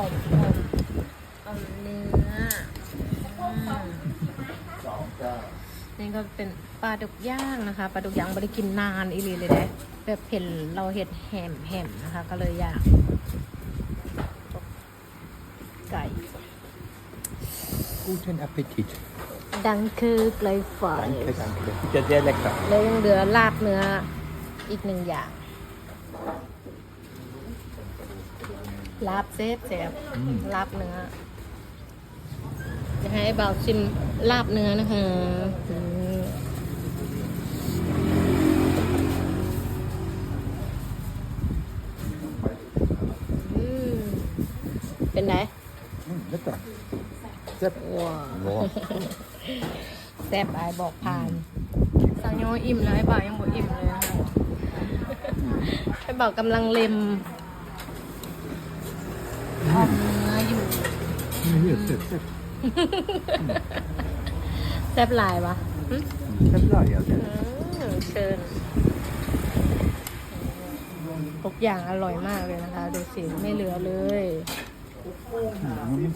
อมอมอมเนื้ออืมสองเก้านี่ก็เป็นปลาดุกย่างนะคะปลาดุกย่างไม่ได้กินนานอีหลีเลยเด้แบบเห็นเราเห็ดแหมแหมนะคะ ก็เลยอยากไก่ Guten Appetit ดังคือไกลฝ่าย Danke, danke. Das ist ja sehr lecker. แล้วยังเหลือลาบเนื้ออีกหนึ่งอย่าง ลาบเซฟเซฟอืม ลาบเนื้อจะให้เบาชิมลาบเนื้อนะคะอืมอืมเป็นไง Mm, lecker. Sehr ว้าว Wow. แซ่บไอายบอกผ่านสาวโยอิ่มแล้วไอ้บ่าวยังบ่อิ่มเลยนะคะไอ้บ่าวกำลังเล็ม ออมเนื้ออยู่ Hier, sehr, sehr. แซ่บหลายวะหึ Sehr klar, ja. อืมเชิญทุกอย่างอร่อยมากเลยนะคะ ดูสิไม่เหลือเลย Mhm.